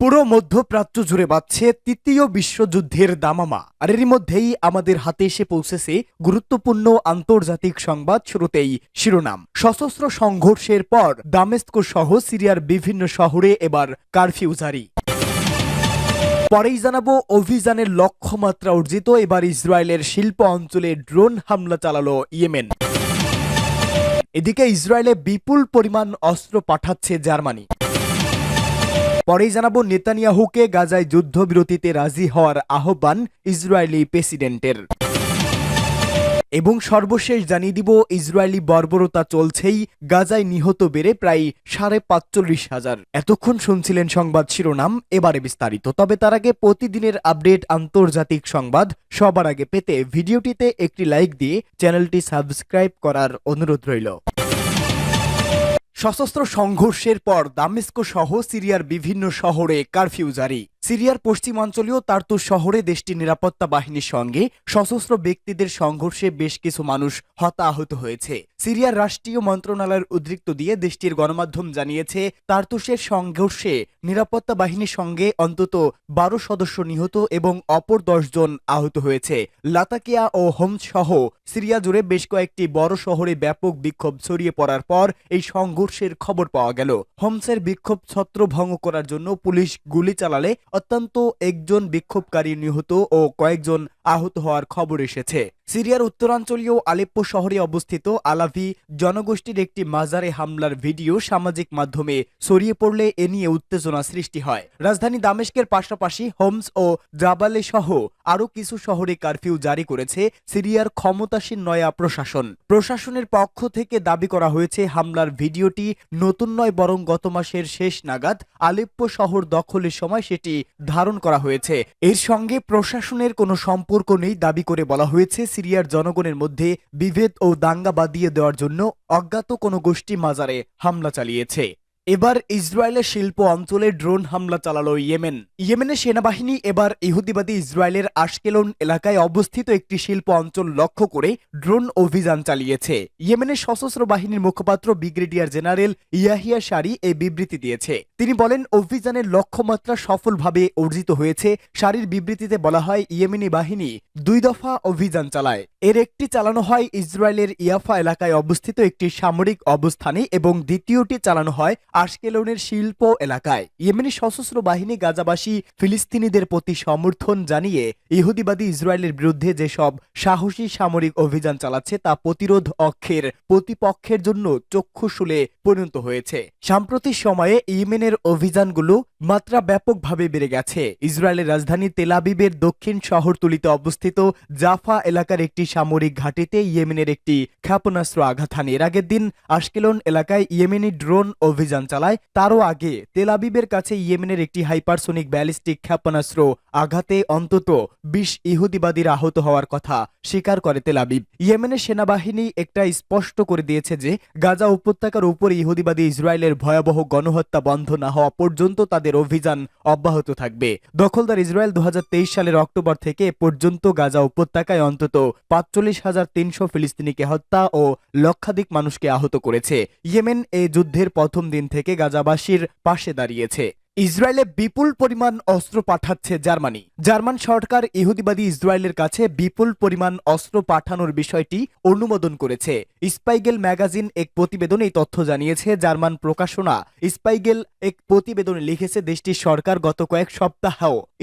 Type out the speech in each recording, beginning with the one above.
পুরো মধ্যপ্রাচ্য জুড়ে বাড়ছে তৃতীয় বিশ্বযুদ্ধের দামামা। আর এরই মধ্যেই আমাদের হাতে এসে পৌঁছেছে গুরুত্বপূর্ণ আন্তর্জাতিক সংবাদ শুরুতেই শিরোনাম। সশস্ত্র সংঘর্ষের পর দামেস্কো সহ সিরিয়ার বিভিন্ন শহরে এবার কারফিউ জারি। পরেই জানাব, অভিযানের লক্ষ্যমাত্রা অর্জিত এবার ইসরায়েলের শিল্প অঞ্চলে ড্রোন হামলা চালালো ইয়েমেন। এদিকে ইসরায়েলে বিপুল পরিমাণ অস্ত্র পাঠাচ্ছে জার্মানি। পরেই জানাব নেতানিয়াহুকে গাজায় যুদ্ধবিরতিতে রাজি হওয়ার আহ্বান ইসরায়েলি প্রেসিডেন্টের। এবং সর্বশেষ জানিয়ে দিব, ইসরায়েলি বর্বরতা চলছেই, গাজায় নিহত বেড়ে প্রায় সাড়ে পাঁচচল্লিশ হাজার। এতক্ষণ শুনছিলেন সংবাদ শিরোনাম, এবারে বিস্তারিত। তবে তার আগে প্রতিদিনের আপডেট আন্তর্জাতিক সংবাদ, সবার আগে পেতে ভিডিওটিতে একটি লাইক দিয়ে চ্যানেলটি সাবস্ক্রাইব করার অনুরোধ রইল। সশস্ত্র সংঘর্ষের পর দামেস্কো সহ সিরিয়ার বিভিন্ন শহরে কারফিউ জারি। সিরিয়ার পশ্চিমাঞ্চলীয় তার্তুস শহরে দেশটির নিরাপত্তা বাহিনীর সঙ্গে সশস্ত্র ব্যক্তিদের সংঘর্ষে বেশ কিছু মানুষ হতাহত হয়েছে। সিরিয়ার রাষ্ট্রীয় মন্ত্রণালয়ের উদ্রিক্ত দিয়ে দেশটির গণমাধ্যম জানিয়েছে তার্তুসের সংঘর্ষে নিরাপত্তা বাহিনীর সঙ্গে অন্তত বারো সদস্য নিহত এবং অপর জন আহত হয়েছে। লাতাকিয়া ও হোমস সহ সিরিয়া জুড়ে বেশ কয়েকটি বড় শহরে ব্যাপক বিক্ষোভ ছড়িয়ে পড়ার পর এই সংঘর্ষের খবর পাওয়া গেল। হোমসের বিক্ষোভ ছত্রভঙ্গ করার জন্য পুলিশ গুলি চালালে অত্যন্ত একজন বিক্ষোভকারী নিহত ও কয়েকজন আহত হওয়ার খবর এসেছে। সিরিয়ার উত্তরাঞ্চলীয় আলেপ্পো শহরে অবস্থিত আলাভি জনগোষ্ঠীর একটি মাজারে হামলার ভিডিও সামাজিক মাধ্যমে ছড়িয়ে পড়লে এ নিয়ে উত্তেজনা সৃষ্টি হয়। রাজধানী দামেস্কের পাশাপাশি হোমস ও জাবালে সহ আরও কিছু শহরে কারফিউ জারি করেছে সিরিয়ার ক্ষমতাসীন নয়া প্রশাসন। প্রশাসনের পক্ষ থেকে দাবি করা হয়েছে, হামলার ভিডিওটি নতুন নয়, বরং গত মাসের শেষ নাগাদ আলেপ্পো শহর দখলের সময় সেটি ধারণ করা হয়েছে। এর সঙ্গে প্রশাসনের কোনো সম্পর্ক নেই, দাবি করে বলা হয়েছে সিরিয়ার জনগণের মধ্যে বিভেদ ও দাঙ্গা বাদিয়ে দেওয়ার জন্য অজ্ঞাত কোনো গোষ্ঠী মাজারে হামলা চালিয়েছে। এবার ইসরায়েলের শিল্প অঞ্চলে ড্রোন হামলা চালালো ইয়েমেন। ইয়েমেনের সেনাবাহিনী এবার ইহুদিবাদী ইসরায়েলের আশকেলন এলাকায় অবস্থিত একটি শিল্প অঞ্চল লক্ষ্য করে ড্রোন অভিযান চালিয়েছে। ইয়েমেনের সশস্ত্র বাহিনীর মুখপাত্র ব্রিগেডিয়ার জেনারেল ইয়াহিয়া সারি এই বিবৃতি দিয়েছে। তিনি বলেন, অভিযানের লক্ষ্যমাত্রা সফলভাবে অর্জিত হয়েছে। সারির বিবৃতিতে বলা হয়, ইয়েমেনি বাহিনী দুই দফা অভিযান চালায়। এর একটি চালানো হয় ইসরায়েলের ইয়াফা এলাকায় অবস্থিত একটি সামরিক অবস্থানে এবং দ্বিতীয়টি চালানো হয় আশকেলনের শিল্প এলাকায় ইয়েমেনি সশস্ত্র বাহিনী গাজাবাসী ফিলিস্তিনিদের প্রতি সমর্থন জানিয়ে ইহুদিবাদী ইসরায়েলের বিরুদ্ধে যেসব সাহসী সামরিক অভিযান চালাচ্ছে তা প্রতিরোধ অক্ষের প্রতিপক্ষের জন্য চক্ষুশুলে পরিণত হয়েছে। সাম্প্রতিক সময়ে ইয়েমেনের অভিযানগুলো মাত্রা ব্যাপকভাবে বেড়ে গেছে। ইসরায়েলের রাজধানী তেলাবিবের দক্ষিণ শহরতলিতে অবস্থিত জাফা এলাকার একটি সামরিক ঘাঁটিতে ইয়েমেনের একটি ক্ষেপণাস্ত্র আঘাত হানে। এর আগের দিন আশকেলন এলাকায় ইয়েমেনি ড্রোন অভিযান চালায়, তারও আগে তেলাবিবের কাছে ইয়েমেনের একটি হাইপারসোনিক ব্যালিস্টিক ক্ষেপণাস্ত্র আঘাতে অন্তত বিশ ইহুদিবাদীর আহত হওয়ার কথা স্বীকার করে তেলাবিব ইয়েমেনের সেনাবাহিনী একটা স্পষ্ট করে দিয়েছে যে, গাজা উপত্যকার উপর ইহুদিবাদী ইসরায়েলের ভয়াবহ গণহত্যা বন্ধ না হওয়া পর্যন্ত তাদের অভিযান অব্যাহত থাকবে। দখলদার ইসরায়েল দু হাজার তেইশ সালের অক্টোবর থেকে পর্যন্ত গাজা উপত্যকায় অন্তত পাঁচচল্লিশ হাজার তিনশো ফিলিস্তিনিকে হত্যা ও লক্ষাধিক মানুষকে আহত করেছে। ইয়েমেন এই যুদ্ধের প্রথম দিন থেকে গাজাবাসীর পাশে দাঁড়িয়েছে। ইসরায়েলে বিপুল পরিমাণ অস্ত্র পাঠাচ্ছে জার্মানি। জার্মান সরকার ইহুদিবাদী ইসরায়েলের কাছে বিপুল পরিমাণ অস্ত্র পাঠানোর বিষয়টি অনুমোদন করেছে। স্পাইগেল ম্যাগাজিন এক প্রতিবেদনে এই তথ্য জানিয়েছে, জার্মান প্রকাশনা স্পাইগেল এক প্রতিবেদনে লিখেছে, দেশটির সরকার গত কয়েক সপ্তাহ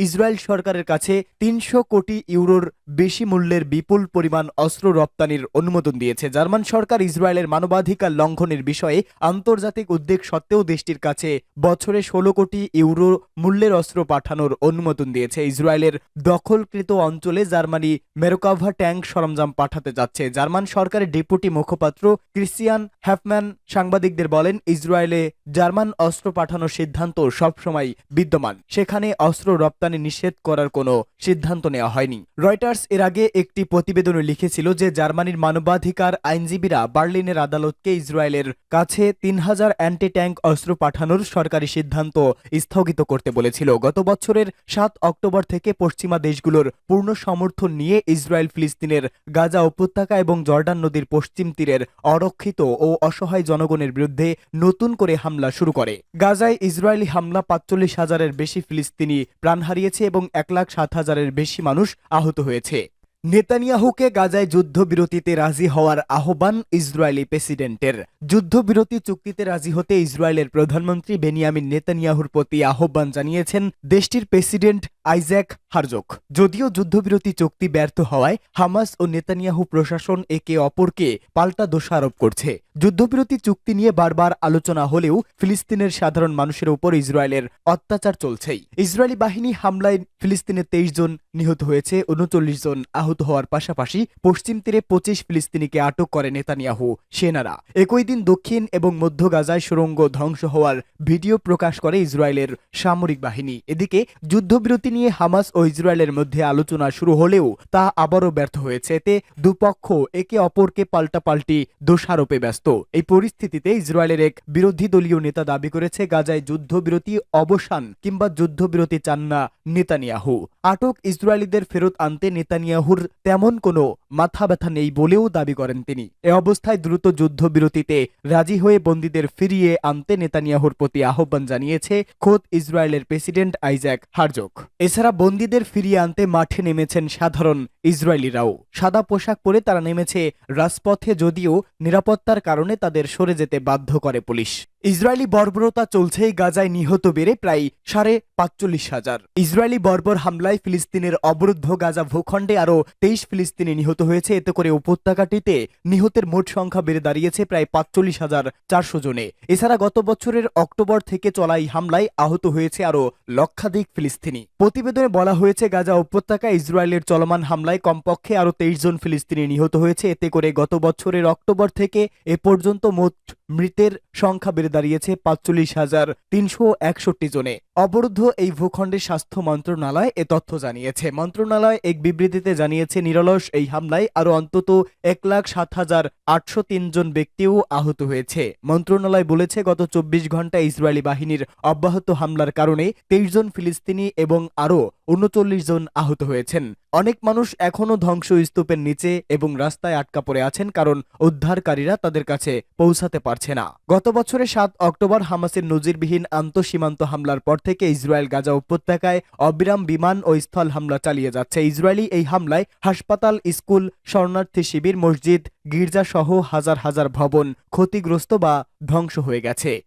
ইসরায়েল সরকারের কাছে তিনশো কোটি ইউরোর বেশি মূল্যের বিপুল পরিমাণ অস্ত্র রপ্তানির অনুমোদন দিয়েছে। জার্মান সরকার ইসরায়েলের মানবাধিকার লঙ্ঘনের বিষয়ে আন্তর্জাতিক উদ্বেগ সত্ত্বেও দেশটির কাছে বছরে ষোলো কোটি ইউরো মূল্যের অস্ত্র পাঠানোর অনুমোদন দিয়েছে। ইসরায়েলের দখলকৃত অঞ্চলে জার্মানি মেরোকাভা ট্যাঙ্ক সরঞ্জাম পাঠাতে যাচ্ছে। জার্মান সরকারের ডেপুটি মুখপাত্র ক্রিস্টিয়ান হ্যাফম্যান সাংবাদিকদের বলেন, ইসরায়েলে জার্মান অস্ত্র পাঠানোর সিদ্ধান্ত সবসময় বিদ্যমান। সেখানে অস্ত্র রপ্তানি নিষেধ করার কোনো সিদ্ধান্ত নেওয়া হয়নি। রয়টার্স এর আগে একটি প্রতিবেদনে লিখেছিল যে, জার্মানির মানবাধিকার আইনজীবীরা বার্লিনের আদালতকে ইসরায়েলের কাছে তিন হাজার অ্যান্টি ট্যাঙ্ক অস্ত্র পাঠানোর সরকারি সিদ্ধান্ত স্থগিত করতে বলেছিল। গত বছরের সাত অক্টোবর থেকে পশ্চিমা দেশগুলোর পূর্ণ সমর্থন নিয়ে ইসরায়েল ফিলিস্তিনের গাজা উপত্যকা এবং জর্ডান নদীর পশ্চিম তীরের অরক্ষিত ও অসহায় জনগণের বিরুদ্ধে নতুন করে হামলা শুরু করে। গাজায় ইসরায়েলি হামলা পাঁচচল্লিশ হাজারের বেশি ফিলিস্তিনি প্রাণ হারিয়েছে এবং এক লাখ সাত হাজারের বেশি মানুষ আহত হয়েছে। নেতানিয়াহুকে গাজায় যুদ্ধবিরতিতে রাজি হওয়ার আহ্বান ইসরায়েলি প্রেসিডেন্টের। যুদ্ধবিরতি চুক্তিতে রাজি হতে ইসরায়েলের প্রধানমন্ত্রী বেনিয়ামিন নেতানিয়াহুর প্রতি আহ্বান জানিয়েছেন দেশটির প্রেসিডেন্ট আইজ্যাক হারজোক। যদিও যুদ্ধবিরতি চুক্তি ব্যর্থ হওয়ায় হামাস ও নেতানিয়াহু প্রশাসন একে অপরকে পাল্টা দোষারোপ করছে। যুদ্ধবিরতি চুক্তি নিয়ে বারবার আলোচনা হলেও ফিলিস্তিনের সাধারণ মানুষের উপর ইসরায়েলের অত্যাচার চলছেই। ইসরায়েলি বাহিনী হামলায় ফিলিস্তিনের তেইশ জন নিহত হয়েছে, উনচল্লিশ জন আহত হওয়ার পাশাপাশি পশ্চিম তীরে পঁচিশ ফিলিস্তিনিকে আটক করে নেতানিয়াহু। সেনারা একই দিন দক্ষিণ এবং মধ্য গাজায় সুড়ঙ্গ ধ্বংস হওয়ার ভিডিও প্রকাশ করে ইসরায়েলের সামরিক বাহিনী। এদিকে যুদ্ধবিরতি নিয়ে হামাস ও ইসরায়েলের মধ্যে আলোচনা শুরু হলেও তা আবারও ব্যর্থ হয়েছে। এতে দুপক্ষ একে অপরকে পাল্টাপাল্টি দোষারোপে ব্যস্ত। এই পরিস্থিতিতে ইসরায়েলের এক বিরোধী দলীয় নেতা দাবি করেছে, গাজায় যুদ্ধবিরতি অবসান কিংবা যুদ্ধবিরতি চান না নেতানিয়াহু। আটক ইসরায়েলিদের ফেরত আনতে নেতানিয়াহুর তেমন কোনো মাথা ব্যথা নেই বলেও দাবি করেন তিনি। এ অবস্থায় দ্রুত যুদ্ধবিরতিতে রাজি হয়ে বন্দীদের ফিরিয়ে আনতে নেতানিয়াহুর প্রতি আহ্বান জানিয়েছে খোদ ইসরায়েলের প্রেসিডেন্ট আইজ্যাক হারজোক। এছাড়া বন্দীদের ফিরিয়ে আনতে মাঠে নেমেছেন সাধারণ ইসরায়েলিরাও। সাদা পোশাক পরে তারা নেমেছে রাজপথে যদিও নিরাপত্তার কারণে তাদের সরে যেতে বাধ্য করে পুলিশ। ইসরায়েলি বর্বরতা চলছে গাজায় নিহত বেড়ে প্রায় সাড়ে পাঁচচল্লিশ হাজার। ইসরায়েলি বর্বর হামলায় ফিলিস্তিনের অবরুদ্ধ গাজা ভূখণ্ডে আরও তেইশ ফিলিস্তিনি নিহত হয়েছে। এতে করে উপত্যকাটিতে নিহতের মোট সংখ্যা বেড়ে দাঁড়িয়েছে প্রায় পাঁচচল্লিশ হাজার চারশো জনে। এছাড়া গত বছরের অক্টোবর থেকে চলা এই হামলায় আহত হয়েছে আরও লক্ষাধিক ফিলিস্তিনি। প্রতিবেদনে বলা হয়েছে, গাজা উপত্যকায় ইসরায়েলের চলমান হামলায় কমপক্ষে আরও তেইশ জন ফিলিস্তিনি নিহত হয়েছে। এতে করে গত বছরের অক্টোবর থেকে এ পর্যন্ত মোট মৃতের সংখ্যা বেড়ে দাঁড়িয়েছে পাঁচচল্লিশ হাজার তিনশো একষট্টি জনে। অবরুদ্ধ এই ভূখণ্ডের স্বাস্থ্য মন্ত্রণালয় এ তথ্য জানিয়েছে। মন্ত্রণালয় এক বিবৃতিতে জানিয়েছে, নিরলস এই হামলায় আরও অন্তত এক লাখ সাত হাজার আটশো তিন জন ব্যক্তিও আহত হয়েছে। মন্ত্রণালয় বলেছে, গত চব্বিশ ঘন্টায় ইসরায়েলি বাহিনীর অব্যাহত হামলার কারণে তেইশ জন ফিলিস্তিনি এবং আরও উনচল্লিশ জন আহত হয়েছেন। অনেক মানুষ এখনও ধ্বংস স্তূপের নিচে এবং রাস্তায় আটকা পড়ে আছেন কারণ উদ্ধারকারীরা তাদের কাছে পৌঁছাতে পারছে না। গত বছরের সাত অক্টোবর হামাসের নজিরবিহীন আন্তঃসীমান্ত হামলার পর থেকে ইসরায়েল গাজা উপত্যকায় অবিরাম বিমান ও স্থল হামলা চালিয়ে যাচ্ছে। ইসরায়েলি এই হামলায় হাসপাতাল, স্কুল, শরণার্থী শিবির, মসজিদ গির্জা সহ হাজার হাজার ভবন ক্ষতিগ্রস্ত বা ধ্বংস হয়ে গেছে।